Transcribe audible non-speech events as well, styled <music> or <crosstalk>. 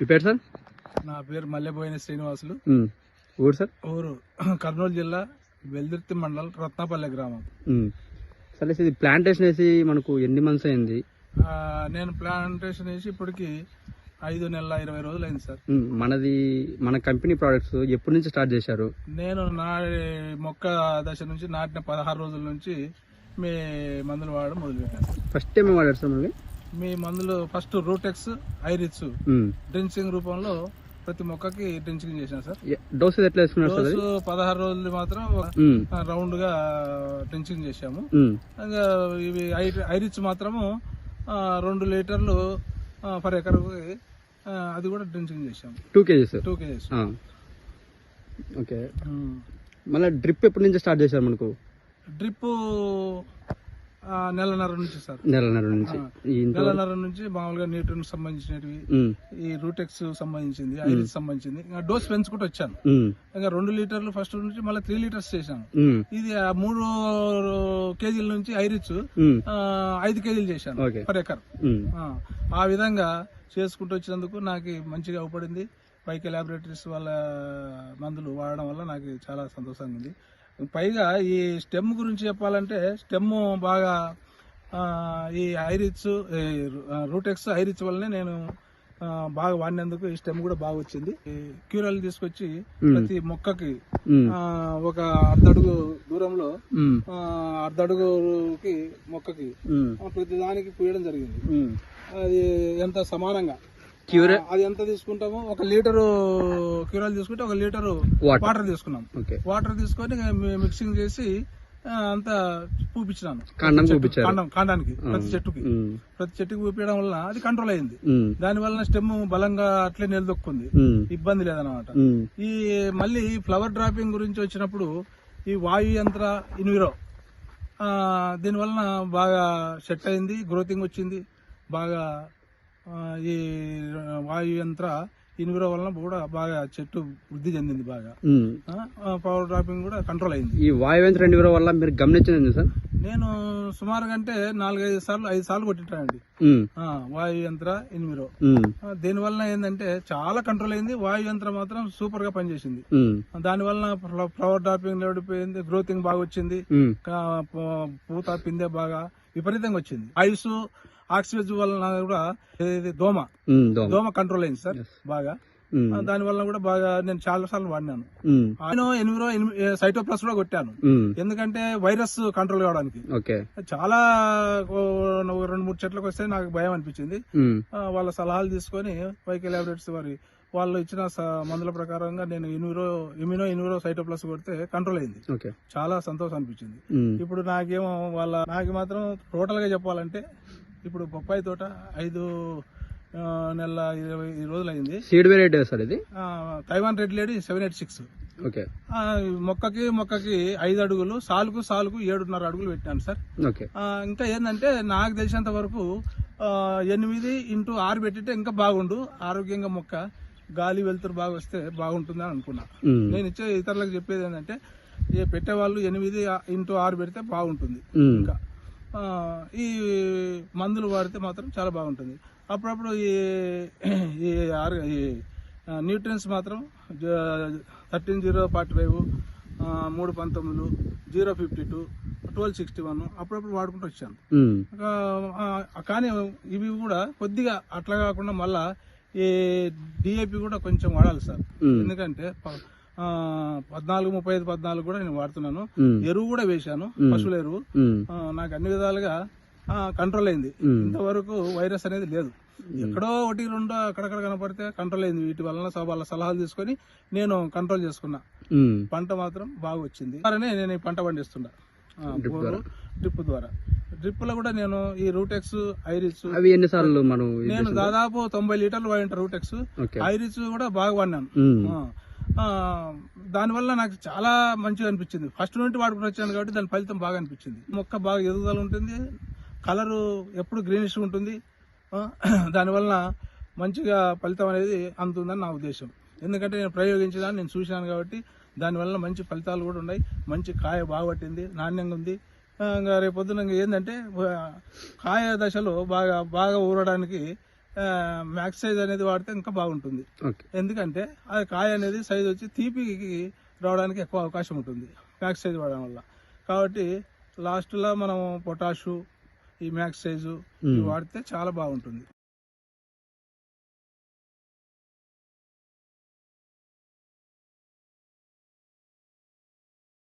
మీ పేరు సార్? నా పేరు మల్లెపోయిన శ్రీనివాసులు. ఊరు సార్? ఊరు కర్నూలు జిల్లా వెల్దుర్తి మండలం రత్నాపల్లె గ్రామం. సరే ఇది ప్లాంటేషన్ వేసి మనకు ఎన్ని మంత్స్ అయింది? నేను ప్లాంటేషన్ వేసి ఇప్పటికి ఐదు నెలల ఇరవై రోజులు అయింది సార్. మనది మన కంపెనీ ప్రోడక్ట్స్ ఎప్పటి నుంచి స్టార్ట్ చేశారు? నేను నా మొక్క దశ నుంచి నాటిన పదహారు రోజుల నుంచి మీ మందులు వాడడం మొదలుపెట్టాను ఫస్ట్ టైం వాడారు సార్ మళ్ళీ? మీ మందులు ఫస్ట్ రూటెక్స్ ఉమ్. డ్రించింగ్ రూపంలో ప్రతి మొక్కకి డ్రించింగ్ చేశాను సార్. ఎ- డోస్ ఇది ఎట్లా వేసుకున్నారు సార్ పదహారు రోజులు మాత్రం. రౌండ్గా డ్రించింగ్ ఉమ్. ఇంకా ఇవి ఐరిచ్ మాత్రము రెండు లీటర్లు పర్ ఎకర్కి ఆ, అది కూడా డ్రింకింగ్ చేసాం two KGs two KGs. Okay. మళ్ళీ డ్రిప్ ఎప్పటి నుంచి స్టార్ట్ చేశారు మనకు? డ్రిప్ నెలన్నర నుంచి సార్. నెలన్నర నుంచి. నెలన్నర నుంచి మామూలుగా న్యూట్రన్ సంబంధించినవి. ఈ రూటెక్స్ సంబంధించింది ఐరిచ్ సంబంధించింది. ఇంకా డోస్ పెంచుకుంటూ వచ్చాను. ఇంకా రెండు లీటర్లు ఫస్ట్ నుంచి మళ్ళీ త్రీ లీటర్స్ చేశాను. ఇది మూడు కేజీల నుంచి ఐరిచ్ ఐదు కేజీలు చేశాను పర్ ఎకర్. ఆ విధంగా చేసుకుంటూ వచ్చినందుకు నాకు మంచిగా ఉపడింది పైకి ల్యాబొరేటరీస్ వాళ్ళ మందులు వాడడం వల్ల నాకు చాలా సంతోషంగా ఉంది. పైగా ఈ స్టెమ్ గురించి చెప్పాలంటే స్టెమ్ బాగా ఈ ఐరిచ్ రూటెక్స్ ఐరిచ్ వల్లనే నేను బాగా వాడినందుకు ఈ స్టెమ్ కూడా బాగా వచ్చింది. క్యూరల్ తీసుకొచ్చి ప్రతి మొక్కకి ఒక అర్ధడుగు దూరంలో అర్ధడుగుకి మొక్కకి ప్రతి దానికి పూయడం జరిగింది. అది ఎంత సమానంగా క్యూర్? అది ఎంత తీసుకుంటామో? ఒక లీటరు క్యూరాలు తీసుకుంటే ఒక లీటరు వాటర్. తీసుకున్నాం. వాటర్ తీసుకొని మిక్సింగ్ చేసి అంతా పూపించినాను. కాండం కాండానికి ప్రతి చెట్టుకి. ప్రతి చెట్టుకి పూపించడం వల్ల అది కంట్రోల్ అయింది. దాని వలన స్టెమ్ బలంగా అట్లే నిలదొక్కుంది. ఇబ్బంది లేదనమాట. ఈ మళ్ళీ ఫ్లవర్ డ్రాపింగ్ గురించి వచ్చినప్పుడు ఈ వాయు యంత్ర ఇన్విరో ఆ, దీనివలన బాగా సెట్ అయింది గ్రోతింగ్ వచ్చింది బాగా ఈ వాయు యంత్ర ఇన్విరో వలన కూడా బాగా చెట్టు వృద్ధి చెందింది బాగా. పవర్ డ్రాపింగ్ కూడా కంట్రోల్ అయింది. ఈ వాయువేంద్ర రెండు వేల వల్ల మీరు గమనించింది సార్? నేను సుమారుగా అంటే నాలుగైదు సార్లు ఐదు సార్లు కొట్టింటానండి. ఆ, వాయు యంత్ర ఇన్విరో ఉమ్. ఆ, దీనివలన ఏంటంటే చాలా కంట్రోల్ అయింది. వాయు యంత్రం మాత్రం సూపర్గా పనిచేసింది. దాని వలన ఫ్లవర్ డ్రాపింగ్ లేడిపోయింది గ్రోతింగ్ బాగా వచ్చింది. పూత పిందె బాగా విపరీతంగా వచ్చింది. ఐస్ ఆక్సిజన్ వలన కూడా ఇది దోమ. దోమ. కంట్రోల్ అయింది సార్. బాగా. దాని వలన కూడా బాగా నేను చాలా సార్లు వాడినాను. నేను ఎనిమిదో సైటో ప్లస్ కూడా కొట్టాను. ఎందుకంటే వైరస్ కంట్రోల్ కావడానికి. చాలా రెండు మూడు చెట్లకు వస్తే నాకు భయం అనిపించింది. వాళ్ళ సలహాలు తీసుకొని పైకి ల్యాబొరేటరీస్ వారి వాళ్ళు ఇచ్చిన మందుల ప్రకారంగా నేను ఇన్యూరో ఇమ్యూనో ఇన్యూరో సైటో ప్లస్ కొడితే కంట్రోల్ అయింది. చాలా సంతోషం అనిపించింది. ఇప్పుడు నాకేమో వాళ్ళ నాకు మాత్రం టోటల్గా చెప్పాలంటే ఇప్పుడు బొప్పాయి తోట ఐదు ఆ, నెలల ఇరవై రోజులు అయింది సీడ్ వెరైటీ సార్ ఇది? Taiwan red lady seven eight six. Okay. మొక్కకి మొక్కకి ఐదు అడుగులు సాలుకు సాలుకు ఏడున్నర అడుగులు పెట్టాను సార్. ఇంకా ఏంటంటే నాకు తెలిసినంత వరకు ఎనిమిది ఇంటూ ఆరు పెట్టితే ఇంకా బాగుండు. ఆరోగ్యంగా మొక్క గాలి వెలుతురు బాగా వస్తే బాగుంటుంది అని అనుకున్నా. నేను ఇచ్చే ఇతరులకు చెప్పేది ఏంటంటే పెట్టేవాళ్ళు ఎనిమిది ఇంటూ ఆరు పెడితే బాగుంటుంది. ఇంకా. ఈ మందులు వాడితే మాత్రం చాలా బాగుంటుంది. అప్పుడప్పుడు ఈ ఈ ఆర్ ఈ న్యూట్రియన్స్ మాత్రం థర్టీన్ జీరో ఫార్టీ ఫైవ్ మూడు పంతొమ్మిది zero fifty two twelve sixty one అప్పుడప్పుడు వాడుకుంటూ వచ్చాను. కానీ ఇవి కూడా కొద్దిగా అట్లా కాకుండా మళ్ళా ఈ డిఏపి కూడా కొంచెం వాడాలి సార్. ఎందుకంటే పద్నాలుగు ముప్పై ఐదు పద్నాలుగు కూడా నేను వాడుతున్నాను. ఎరువు కూడా వేశాను. పశువుల ఎరువు. నాకు అన్ని విధాలుగా ఆ, కంట్రోల్ అయింది. ఇంతవరకు వైరస్ అనేది లేదు. ఎక్కడో ఒకటి రెండు అక్కడక్కడ కనపడితే కంట్రోల్ అయింది. వీటి వలన వాళ్ళ సలహాలు తీసుకొని నేను కంట్రోల్ చేసుకున్నా. పంట మాత్రం బాగా వచ్చింది. అలానే నేను ఈ పంట పండిస్తున్నా. డ్రిప్ ద్వారా? డ్రిప్లో కూడా నేను ఈ రూటెక్స్ ఐరిస్ అవి ఎన్నిసార్లు మనం నేను? దాదాపు తొంభై లీటర్లు వాడిన రూటెక్స్ ఐరిస్ కూడా బాగా వాడినాను. దానివల్ల నాకు చాలా మంచిగా అనిపించింది. ఫస్ట్ నుండి వాడుకుని వచ్చాను కాబట్టి దాని ఫలితం బాగా అనిపించింది. మొక్క బాగా ఎదుగుదల ఉంటుంది. కలరు ఎప్పుడు గ్రీనిష్ ఉంటుంది. <clears throat> దానివల్ల మంచిగా ఫలితం అనేది అందుతుందని నా ఉద్దేశం. ఎందుకంటే నేను ప్రయోగించడానికి నేను చూశాను కాబట్టి దానివల్ల మంచి ఫలితాలు కూడా ఉన్నాయి. మంచి కాయ బాగా పట్టింది నాణ్యంగా ఉంది. ఇంకా రేపొద్దున ఇంకా ఏంటంటే కాయ దశలో బాగా బాగా ఊరడానికి మ్యాక్స్ సైజ్ అనేది వాడితే ఇంకా బాగుంటుంది. ఎందుకంటే అది కాయ అనేది సైజ్ వచ్చి తీపికి రావడానికి ఎక్కువ అవకాశం ఉంటుంది మ్యాక్స్ సైజ్ వాడడం వల్ల. కాబట్టి లాస్ట్లో మనం పొటాషు ఈ మ్యాక్స్ సైజు ఇవి వాడితే చాలా బాగుంటుంది.